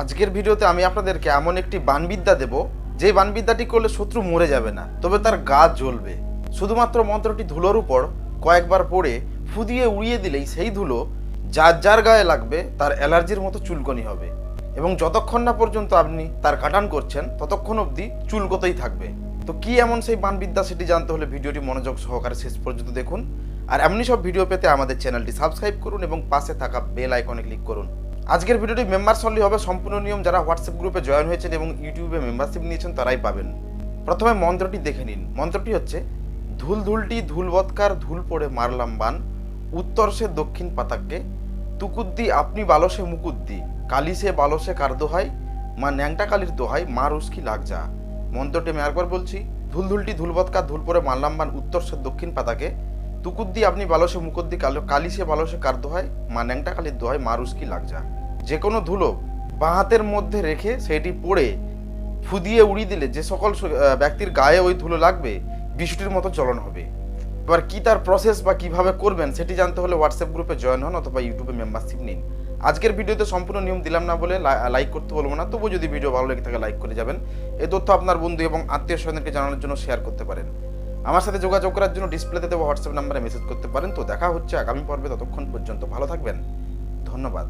আজকের ভিডিওতে আমি আপনাদেরকে এমন একটি বানবিদ্যা দেব যে বানবিদ্যাটি করলে শত্রু মরে যাবে না, তবে তার গা জ্বলবে। শুধুমাত্র মন্ত্রটি ধুলোর উপর কয়েকবার পড়ে ফু দিয়ে উড়িয়ে দিলেই সেই ধুলো যার যার গায়ে লাগবে তার অ্যালার্জির মতো চুলকনি হবে। এবং যতক্ষণ না পর্যন্ত আপনি তার কাটান করছেন, ততক্ষণ অবধি চুলকতেই থাকবে। তো কি এমন সেই বানবিদ্যা সেটি জানতে হলে ভিডিওটি মনোযোগ সহকারে শেষ পর্যন্ত দেখুন। আর এমনি সব ভিডিও পেতে আমাদের চ্যানেলটি সাবস্ক্রাইব করুন এবং পাশে থাকা বেল আইকনে ক্লিক করুন। আজকের ভিডিওটি মেম্বার্স অনলি হবে। সম্পূর্ণ নিয়ম যারা হোয়াটসঅ্যাপ গ্রুপে জয়েন হয়েছেন এবং ইউটিউবে মেম্বারশিপ নিয়েছেন, তারাই পাবেন। প্রথমে মন্ত্রটি দেখে নিন। মন্ত্রটি হচ্ছে, ধুল ধুলটি ধুলবৎকার ধুল পড়ে মারলাম বান। উত্তর সে দক্ষিণ পাতাককে। তুকুদ্দি, আপনি বালসে মুকুদ্দি। কালি সে বালসে কার দোহাই। মা ন্যাংটা কালির দোহাই, মা রুস্কি লাগ যা। মন্ত্রটি আমি একবার বলছি ধুলধুলটি ধুলবৎকার ধুল পড়ে মারলাম বান। উত্তর সে দক্ষিণ পাতাকে তুকুদ্দি, আপনি বালসে মুকুদ্দি, কালো কালি সে বালসে কার দোহাই। মা ন্যাংটা কালির দোহাই, মা রুস্কি লাগ যা। যে কোনো ধুলো বাঁ হাতের মধ্যে রেখে সেটি পড়ে ফুদিয়ে উড়িয়ে দিলে যে সকল ব্যক্তির গায়ে ওই ধুলো লাগবে বিশুটির মতো চলন হবে। এবার কি তার প্রসেস বা কীভাবে করবেন সেটি জানতে হলে হোয়াটসঅ্যাপ গ্রুপে জয়েন হন অথবা ইউটিউবে মেম্বারশিপ নিন। আজকের ভিডিওতে সম্পূর্ণ নিয়ম দিলাম না বলে লাইক করতে বলব না। তবুও যদি ভিডিও ভালো লেগে থাকে লাইক করে যাবেন। এই তথ্য আপনার বন্ধু এবং আত্মীয় স্বজনকে জানানোর জন্য শেয়ার করতে পারেন। আমার সাথে যোগাযোগ করার জন্য ডিসপ্লেতে দেওয়া হোয়াটসঅ্যাপ নাম্বারে মেসেজ করতে পারেন। তো দেখা হচ্ছে আগামী পর্বে। ততক্ষণ পর্যন্ত ভালো থাকবেন। ধন্যবাদ।